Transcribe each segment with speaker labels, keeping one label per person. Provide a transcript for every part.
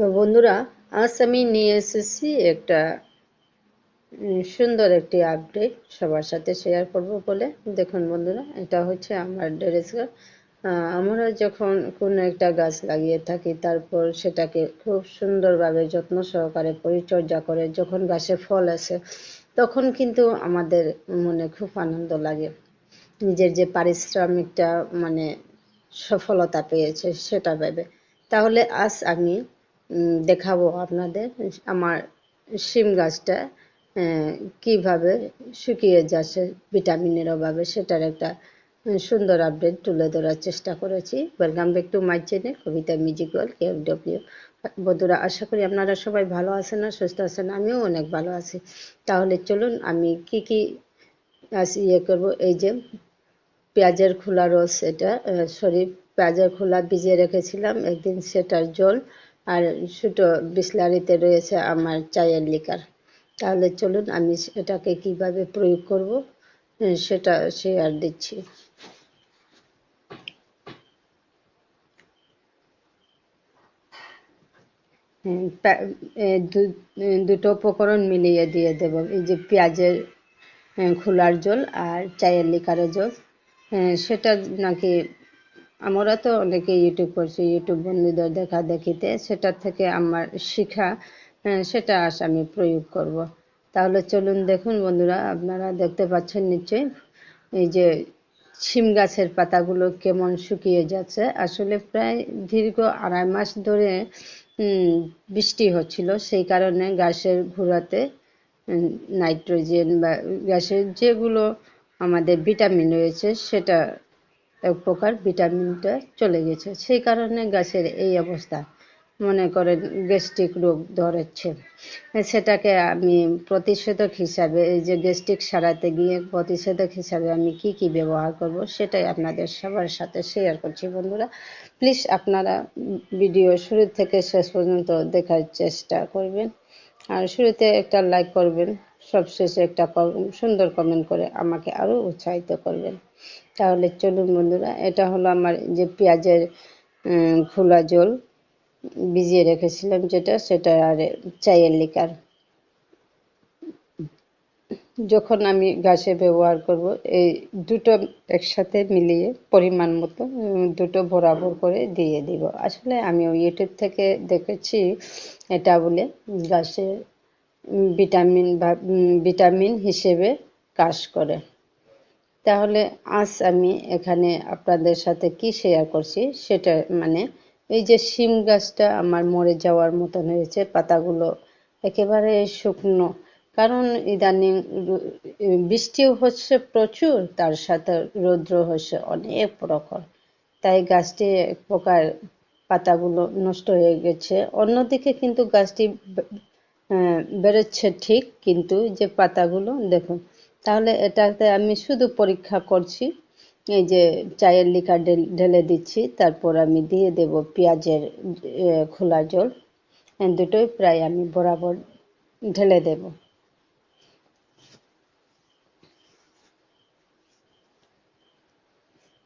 Speaker 1: তো বন্ধুরা, আজ আমি নিয়ে এসেছি একটা সুন্দর একটি আপডেট সবার সাথে শেয়ার করব বলে। দেখুন বন্ধুরা, এটা হচ্ছে আমার ড্রেস আমরা যখন কোনো একটা গাছ লাগিয়ে থাকি, তারপর সেটাকে খুব সুন্দরভাবে যত্ন সহকারে পরিচর্যা করে, যখন গাছে ফল আসে, তখন কিন্তু আমাদের মনে খুব আনন্দ লাগে। নিজের যে পারিশ্রমিকটা মানে সফলতা পেয়েছে, সেটা ভেবে। তাহলে আজ আমি দেখাবো আপনাদের আমার শিম গাছটা কীভাবে শুকিয়ে যাচ্ছে ভিটামিনের অভাবে সেটার একটা সুন্দর আপডেট তুলে ধরার চেষ্টা করেছি। Welcome back to my channel Kobita musical কেউ ডব্লিউ বন্ধুরা, আশা করি আপনারা সবাই ভালো আছেন আর সুস্থ আছেন, আমিও অনেক ভালো আছি। তাহলে চলুন আমি কি কি ইয়ে করব, এই যে পেঁয়াজের খোলা রস, এটা সরি, পেঁয়াজের খোলা ভিজিয়ে রেখেছিলাম, একদিন সেটার জল আর ছোটো বিসলারিতে রয়েছে আমার চায়ের লিকার। তাহলে চলুন আমি এটাকে কীভাবে প্রয়োগ করব সেটা শেয়ার দিচ্ছি। দু- দুটো উপকরণ মিলিয়ে দিয়ে দেব। এই যে পেঁয়াজের খোলার জল আর চায়ের লিকারের জল। আহ, সেটা নাকি আমরা তো অনেকে ইউটিউব করছি ইউটিউব বন্ধুদের দেখা দেখিতে সেটা থেকে আমার শিখা আহ, সেটা আজ আমি প্রয়োগ করব। তাহলে চলুন দেখুন বন্ধুরা আপনারা দেখতে পাচ্ছেন নিশ্চয়ই এই যে শিম গাছের পাতাগুলো কেমন শুকিয়ে যাচ্ছে। আসলে প্রায় দীর্ঘ আড়াই মাস ধরে বৃষ্টি হচ্ছিল সেই কারণে গাছের গোড়াতে নাইট্রোজেন বা গাছের যেগুলো আমাদের ভিটামিন রয়েছে সেটা এক প্রকার ভিটামিনটা চলে গেছে। সেই কারণে গাছের এই অবস্থা। মনে করেন গ্যাস্ট্রিক রোগ ধরেছে। সেটাকে আমি প্রতিষেধক হিসাবে, এই যে গ্যাস্ট্রিক সারাতে গিয়ে প্রতিষেধক হিসাবে আমি কি কি ব্যবহার করব, সেটাই আপনাদের সবার সাথে শেয়ার করছি। বন্ধুরা প্লিজ আপনারা ভিডিও শুরু থেকে শেষ পর্যন্ত দেখার চেষ্টা করবেন। আর শুরুতে একটা লাইক করবেন। সবশেষে একটা সুন্দর কমেন্ট করে আমাকে আরও উৎসাহিত করবেন। তাহলে চলুন বন্ধুরা এটা হলো আমার যে পেঁয়াজের খোলা জল ভিজিয়ে রেখেছিলাম যেটা সেটা আর চায়ের লিকার। যখন আমি গাছে ব্যবহার করব এই দুটো একসাথে মিলিয়ে পরিমাণ মতো দুটো বরাবর করে দিয়ে দিব। আসলে আমি ইউটিউব থেকে দেখেছি এটা বলে উম, ভিটামিন বা ভিটামিন হিসেবে কাজ করে। তাহলে আজ আমি এখানে আপনাদের সাথে কি শেয়ার করছি সেটা মানে এই যে শিম গাছটা আমার মরে যাওয়ার মতন হয়েছে, পাতাগুলো একেবারে শুকনো। কারণ ইদানিং বৃষ্টিও হচ্ছে প্রচুর, তার সাথে রৌদ্র হচ্ছে অনেক প্রখর। তাই গাছটি এক প্রকার পাতাগুলো নষ্ট হয়ে গেছে। অন্যদিকে কিন্তু গাছটি বেরোচ্ছে ঠিক, কিন্তু যে পাতাগুলো দেখুন তাহলে এটাতে আমি শুধু পরীক্ষা করছি, এই যে চায়ের লিকার ঢেল- দিচ্ছি, তারপর আমি দিয়ে দেব পেঁয়াজের খোলা জল। দুটোই প্রায় আমি বরাবর ঢেলে দেব।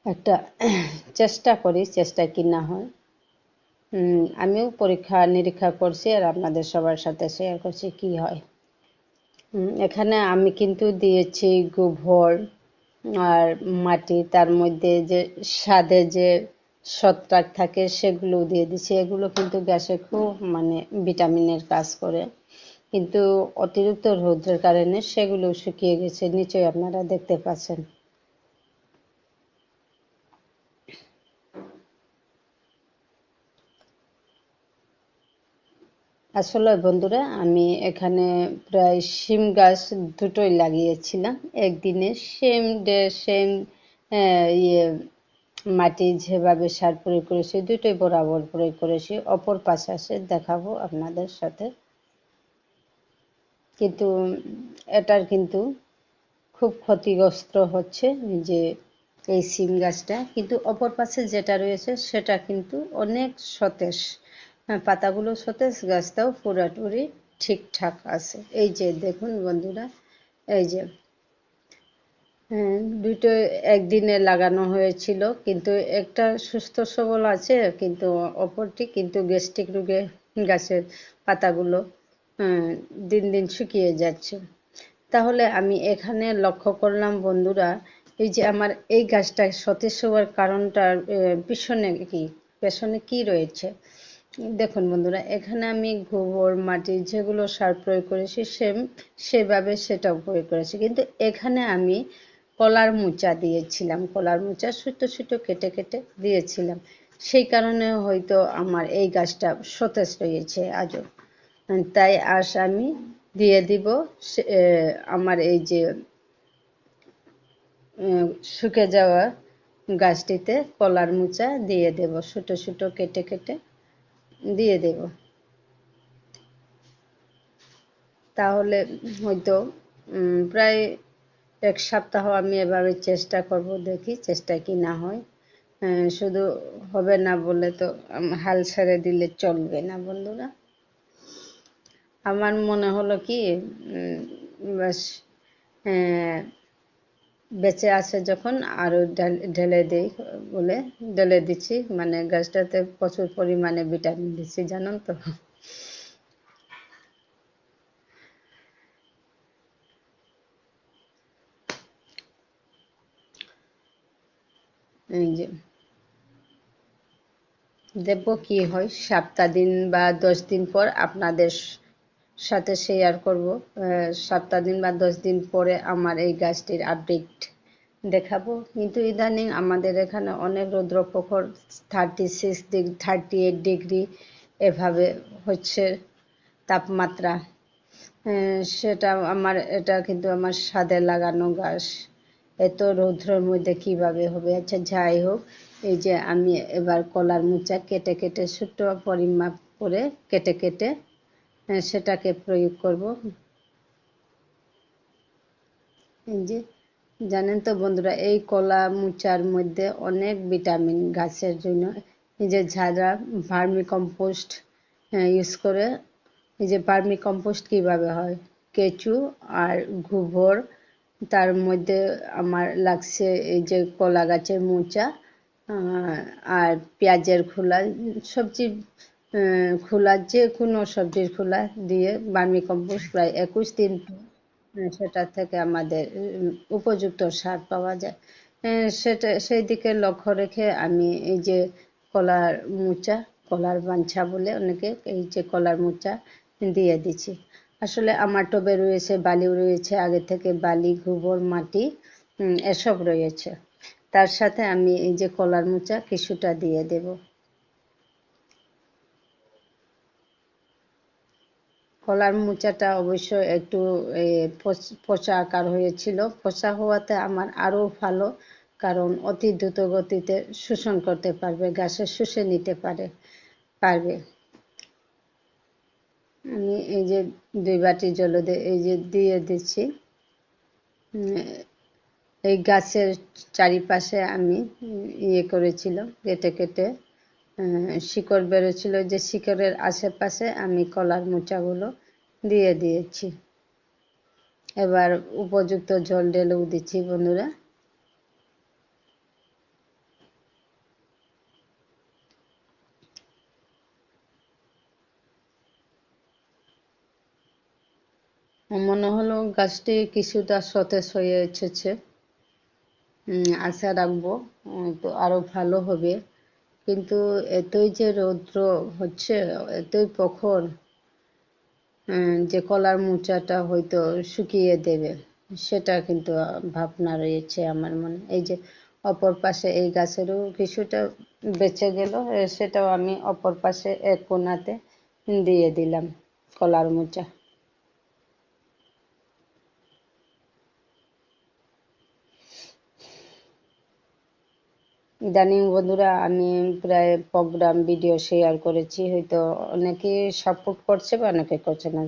Speaker 1: একটা চেষ্টা করি, চেষ্টা কি না হয়। আমিও পরীক্ষা নিরীক্ষা করছি আর আপনাদের সবার সাথে শেয়ার করছি কি হয়। এখানে আমি কিন্তু দিয়েছি গোবর আর মাটি, তার মধ্যে যে স্বাদে যে ছত্রাক থাকে সেগুলো দিয়ে দিচ্ছি এগুলো কিন্তু গ্যাসে খুব মানে ভিটামিনের কাজ করে। কিন্তু অতিরিক্ত রৌদ্রের কারণে সেগুলো শুকিয়ে গেছে, নিশ্চয়ই আপনারা দেখতে পাচ্ছেন। আসলে বন্ধুরা, আমি এখানে প্রায় শিম গাছ দুটোই লাগিয়েছিলাম। একদিনে সেম ডে, সেম ইয়ে মাটি যেভাবে সার প্রয়োগ করেছি, দুটোই বরাবর প্রয়োগ করেছি। অপর পাশে দেখাবো আপনাদের সাথে। কিন্তু এটার কিন্তু খুব ক্ষতিগ্রস্ত হচ্ছে যে এই সিম গাছটা। কিন্তু অপর পাশে যেটা রয়েছে, সেটা কিন্তু অনেক সতেজ। পাতাগুলো সতেজ গাছটাও পুরোপুরি ঠিকঠাক আছে। এই যে দেখুন বন্ধুরা এই যে হ্যাঁ দুটো একদিনে লাগানো হয়েছিল কিন্তু একটা সুস্থ সবল আছে কিন্তু অপরটি কিন্তু গ্যাস্ট্রিক রোগে গাছের পাতাগুলো আহ, দিন দিন শুকিয়ে যাচ্ছে। তাহলে আমি এখানে লক্ষ্য করলাম বন্ধুরা এই যে আমার এই গাছটা সতেজ হওয়ার কারণটার পিছনে কি পেছনে কি রয়েছে? দেখুন বন্ধুরা, এখানে আমি গোবর, মাটি যেগুলো সার প্রয়োগ করেছি, সেম, সেভাবে সেটাও প্রয়োগ করেছি। কিন্তু এখানে আমি কলার মোচা দিয়েছিলাম। কলার মোচা ছোটো ছোটো কেটে কেটে দিয়েছিলাম। সেই কারণে হয়তো আমার এই গাছটা সতেজ রয়েছে আজও। তাই আজ আমি দিয়ে দিব আমার এই যে শুকে যাওয়া গাছটিতে কলার মোচা দিয়ে দেব। ছোটো ছোটো কেটে কেটে দিয়ে দেব। তাহলে হয়তো প্রায় এক সপ্তাহ আমি এভাবে চেষ্টা করব দেখি চেষ্টা কি না হয়। আহ, শুধু হবে না বলে তো হাল ছেড়ে দিলে চলবে না বন্ধুরা। আমার মনে হলো কি বাস আহ, বেঁচে আছে যখন আরও ঢেল- দিই বলে, ঢেলে দিচ্ছি। মানে গাছটাতে প্রচুর পরিমাণে ভিটামিন দিচ্ছি, জানেন তো। যে। দেখব কি হয় সাতটা দিন বা দশ দিন পর আপনাদের সাথে শেয়ার করব। সপ্তাহ দিন বা দশ দিন পরে আমার এই গাছটির আপডেট দেখাবো। কিন্তু ইদানিং আমাদের এখানে অনেক রৌদ্র প্রখর thirty six degree thirty eight degree এভাবে হচ্ছে তাপমাত্রা। সেটা আমার, এটা কিন্তু আমার সাদে লাগানো গাছ। এত রৌদ্রের মধ্যে কীভাবে হবে? আচ্ছা যাই হোক, এই যে আমি এবার কলার মোচা কেটে কেটে ছোট্ট পরিমাপ করে কেটে কেটে সেটাকে প্রয়োগ করব। এই যে, জানেন তো বন্ধুরা, এই কলা মোচার মধ্যে অনেক ভিটামিন গাছের জন্য। যে যারা ভার্মি কম্পোস্ট ইউজ করে। যে ভার্মি কম্পোস্ট কীভাবে হয়? কেঁচু আর গোবর, তার মধ্যে আমার লাগছে এই যে কলা গাছের মোচা আর পেঁয়াজের খোলা, সবজি খোলা যে কোনো সবজির খোলা দিয়ে ভার্মি কম্পোস্ট প্রায় একুশ দিন পর, সেটা থেকে আমাদের উপযুক্ত সার পাওয়া যায়। আহ, সেটা সেই দিকে লক্ষ্য রেখে আমি এই যে কলার মোচা কলার বাঞ্ছা বলে অনেকে এই যে কলার মোচা দিয়ে দিচ্ছি। আসলে আমার টবে রয়েছে বালিও রয়েছে আগে থেকে বালি গোবর মাটি এসব রয়েছে। তার সাথে আমি এই যে কলার মোচা কিছুটা দিয়ে দেব। কলার মোচাটা অবশ্য একটু পচ- আকার হয়েছিল। পচা হওয়াতে আমার আরও ভালো, কারণ অতি দ্রুত গতিতে শোষণ করতে পারবে, গাছে শুষে নিতে পারে, পারবে। আমি এই যে দুই বাটি জল এই যে দিয়ে দিচ্ছি। এই গাছের চারিপাশে আমি ইয়ে করেছিলাম, কেটে কেটে শিকড় বেরোছিল যে শিকড়ের আশেপাশে আমি কলার মোচাগুলো দিয়ে দিয়েছি। এবার উপযুক্ত জল ঢেলেও দিচ্ছি বন্ধুরা। মনে হলো গাছটি কিছুটা সতেজ হয়ে এসেছে। আশা রাখব তো আরও ভালো হবে। কিন্তু এতই যে রৌদ্র হচ্ছে, এতই প্রখর যে কলার মোচাটা হয়তো শুকিয়ে দেবে, সেটা কিন্তু ভাবনা রয়েছে আমার মনে। এই যে অপর পাশে এই গাছেরও কিছুটা বেঁচে গেল, সেটাও আমি অপর পাশে এক কোনাতে দিয়ে দিলাম কলার মোচা। ইদানিং বন্ধুরা, আমি প্রায় প্রোগ্রাম ভিডিও শেয়ার করেছি। হয়তো অনেকে সাপোর্ট করছে বা অনেকে করছে না।